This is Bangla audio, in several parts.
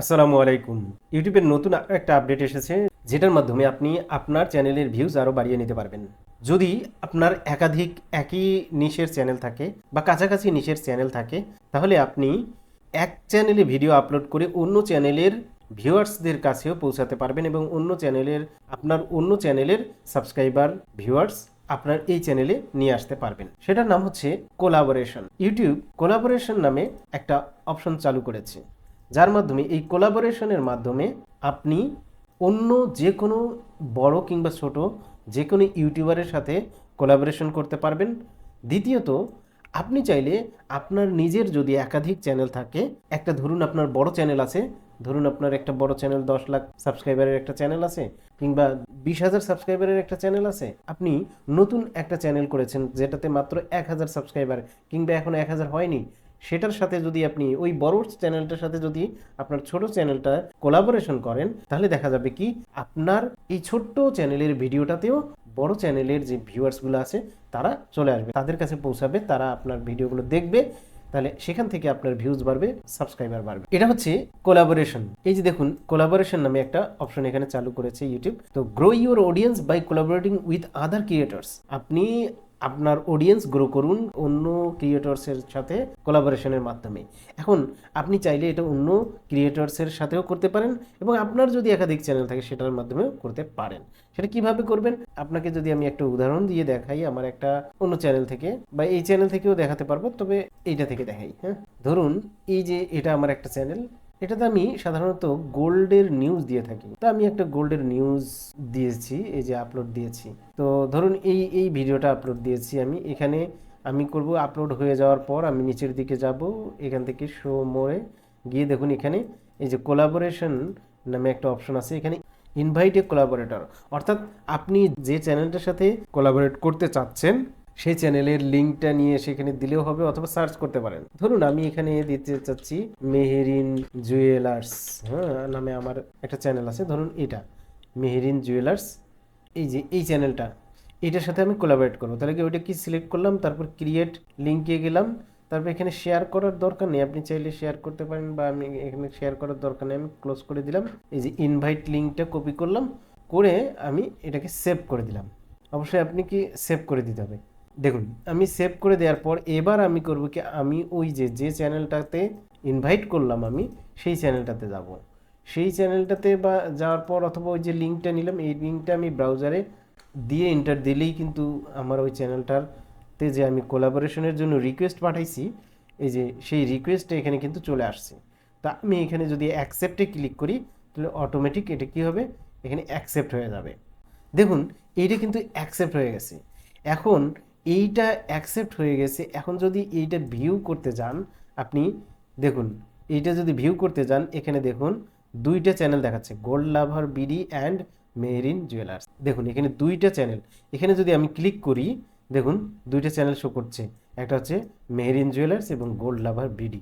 আসসালামু আলাইকুম। ইউটিউবের নতুন একটা আপডেট এসেছে, যেটার মাধ্যমে আপনি আপনার চ্যানেলের ভিউজ আরও বাড়িয়ে নিতে পারবেন। যদি আপনার একাধিক একই নিশের চ্যানেল থাকে বা কাছাকাছি নিশের চ্যানেল থাকে, তাহলে আপনি এক চ্যানেলে ভিডিও আপলোড করে অন্য চ্যানেলের ভিউয়ার্সদের কাছেও পৌঁছাতে পারবেন এবং অন্য চ্যানেলের আপনার অন্য চ্যানেলের সাবস্ক্রাইবার ভিউয়ার্স আপনার এই চ্যানেলে নিয়ে আসতে পারবেন। সেটার নাম হচ্ছে কোলাবোরেশন ইউটিউব কোলাবোরেশন নামে একটা অপশন চালু করেছে। যার মাধ্যমে এই কোলাবোরেশনের মাধ্যমে আপনি অন্য যে কোনো বড় কিংবা ছোট যে কোনো ইউটিউবারের সাথে কোলাবোরেশন করতে পারবেন। দ্বিতীয়ত, আপনি চাইলে আপনার নিজের যদি একাধিক চ্যানেল থাকে, একটা ধরুন আপনার বড় চ্যানেল আছে, ধরুন আপনার একটা বড় চ্যানেল দশ লাখ সাবস্ক্রাইবারের একটা চ্যানেল আছে, কিংবা বিশ হাজার সাবস্ক্রাইবারের একটা চ্যানেল আছে, আপনি নতুন একটা চ্যানেল করেছেন যেটাতে মাত্র এক হাজার সাবস্ক্রাইবার কিংবা এখন এক হাজার হয়নি সেটার সাথে যদি আপনি ওই বড় চ্যানেলটার সাথে যদি আপনার ছোট চ্যানেলটা কোলাবোরেশন করেন, তাহলে দেখা যাবে কি আপনার এই ছোট্ট চ্যানেলের ভিডিওটাতেও বড় চ্যানেলের যে ভিউয়ার্সগুলো আছে, তারা চলে আসবে। তাদের কাছে পৌঁছাবে, তারা আপনার ভিডিওগুলো দেখবে, তাহলে সেখান থেকে আপনার ভিউজ বাড়বে সাবস্ক্রাইবার বাড়বে। এটা হচ্ছে কোলাবোরেশন এই যে দেখুন কোলাবোরেশন নামে একটা অপশন এখানে চালু করেছে YouTube to grow your audience by collaborating with other creators আপনি আপনার অডিয়েন্স গ্রো করুন অন্য ক্রিয়েটর্সের সাথে কোলাবোরেশনের মাধ্যমে। এখন আপনি চাইলে এটা অন্য ক্রিয়েটর্সের সাথেও করতে পারেন এবং আপনার যদি একাধিক চ্যানেল থাকে সেটার মাধ্যমেও করতে পারেন। সেটা কীভাবে করবেন? আপনাকে যদি আমি একটা উদাহরণ দিয়ে দেখাই আমার একটা অন্য চ্যানেল থেকে বা এই চ্যানেল থেকেও দেখাতে পারব, তবে এইটা থেকে দেখাই হ্যাঁ? ধরুন এই যে এটা আমার একটা চ্যানেল এটাতে আমি সাধারণত গোল্ডের নিউজ দিয়ে থাকি। তো আমি একটা গোল্ডের নিউজ দিয়েছি, এই যে আপলোড দিয়েছি। তো ধরুন এই এই ভিডিওটা আপলোড দিয়েছি আমি। এখানে আমি করব আপলোড হয়ে যাওয়ার পর আমি নিচের দিকে যাব, এখান থেকে শো মোড়ে গিয়ে দেখুন এখানে এই যে কোলাবোরেশন নামে একটা অপশন আছে। এখানে ইনভাইট এ কোলাবোরেটর অর্থাৎ আপনি যে চ্যানেলটার সাথে কোলাবোরেট করতে চাচ্ছেন সেই চ্যানেলের লিঙ্কটা নিয়ে সেখানে দিলেও হবে অথবা সার্চ করতে পারেন। ধরুন, আমি এখানে দিতে চাচ্ছি মেহেরিন জুয়েলার্স। হ্যাঁ নামে আমার একটা চ্যানেল আছে, ধরুন এটা। মেহেরিন জুয়েলার্স। এই যে, এই চ্যানেলটা। এটার সাথে আমি কোলাবোরেট করব। তাহলে কি ওইটা কি সিলেক্ট করলাম, তারপর ক্রিয়েট লিঙ্কে গেলাম, তারপর এখানে শেয়ার করার দরকার নেই। আপনি চাইলে শেয়ার করতে পারেন বা আমি এখানে শেয়ার করার দরকার নেই, আমি ক্লোজ করে দিলাম। এই যে ইনভাইট লিঙ্কটা কপি করলাম, করে আমি এটাকে সেভ করে দিলাম। অবশ্যই আপনি কি সেভ করে দিতে হবে? দেখুন, আমি সেভ করে দেওয়ার পর এবার আমি করব কি, আমি ওই যে যে চ্যানেলটাতে ইনভাইট করলাম আমি, সেই চ্যানেলটাতে যাব। সেই চ্যানেলটাতে বা যাওয়ার পর অথবা ওই যে লিঙ্কটা নিলাম, এই লিঙ্কটা আমি ব্রাউজারে দিয়ে এন্টার দিলেই কিন্তু আমার ওই চ্যানেলটারতে যে আমি কোলাবোরেশনের জন্য রিকোয়েস্ট পাঠাইছি, এই যে সেই রিকোয়েস্টটা এখানে কিন্তু চলে আসছে। তা আমি এখানে যদি অ্যাকসেপ্টে ক্লিক করি, তাহলে অটোমেটিক এটা কী হবে? এখানে অ্যাকসেপ্ট হয়ে যাবে। দেখুন, এইটা কিন্তু অ্যাকসেপ্ট হয়ে গেছে। এখন এইটা অ্যাকসেপ্ট হয়ে গেছে। এখন যদি এইটা ভিউ করতে যান, আপনি দেখুন, এইটা যদি ভিউ করতে যান, এখানে দেখুন, দুইটা চ্যানেল দেখাচ্ছে gold lover BD and Merin jewellers দেখুন, এখানে দুইটা চ্যানেল এখানে যদি আমি ক্লিক করি, দেখুন, দুইটা চ্যানেল শো করছে। একটা হচ্ছে মেহরিন জুয়েলার্স এবং গোল্ড লাভার বিডি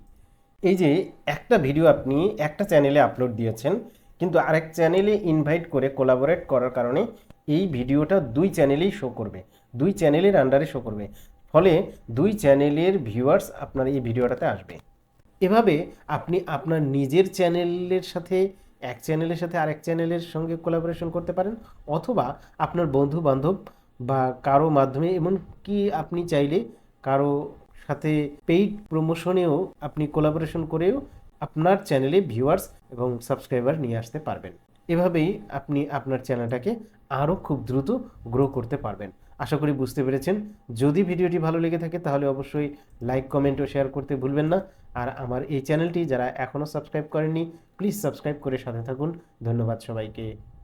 এই যে একটা ভিডিও আপনি একটা চ্যানেলে আপলোড দিয়েছেন, কিন্তু আরেক চ্যানেলে ইনভাইট করে কোলাবোরেট করার কারণে এই ভিডিওটা দুই চ্যানেলেই শো করবে। দুই চ্যানেলের আন্ডারে শো করবে। ফলে দুই চ্যানেলের ভিউয়ার্স আপনার এই ভিডিওটাতে আসবে। এভাবে আপনি আপনার নিজের চ্যানেলের সাথে, এক চ্যানেলের সাথে আরেক চ্যানেলের সঙ্গে কোলাবোরেশন করতে পারেন, অথবা আপনার বন্ধু বান্ধব বা কারও মাধ্যমে এমন কি আপনি চাইলে কারও সাথে পেইড প্রমোশনেও আপনি কোলাবোরেশন করেও আপনার চ্যানেলে ভিউয়ার্স এবং সাবস্ক্রাইবার নিয়ে আসতে পারবেন। এভাবেই আপনি আপনার চ্যানেলটাকে আরও খুব দ্রুত গ্রো করতে পারবেন। আশা করি বুঝতে পেরেছেন। যদি ভিডিওটি ভালো লেগে থাকে তাহলে অবশ্যই লাইক কমেন্ট ও শেয়ার করতে ভুলবেন না। আর আমার এই চ্যানেলটি যারা এখনও সাবস্ক্রাইব করেননি প্লিজ সাবস্ক্রাইব করে সাথে থাকুন। ধন্যবাদ সবাইকে।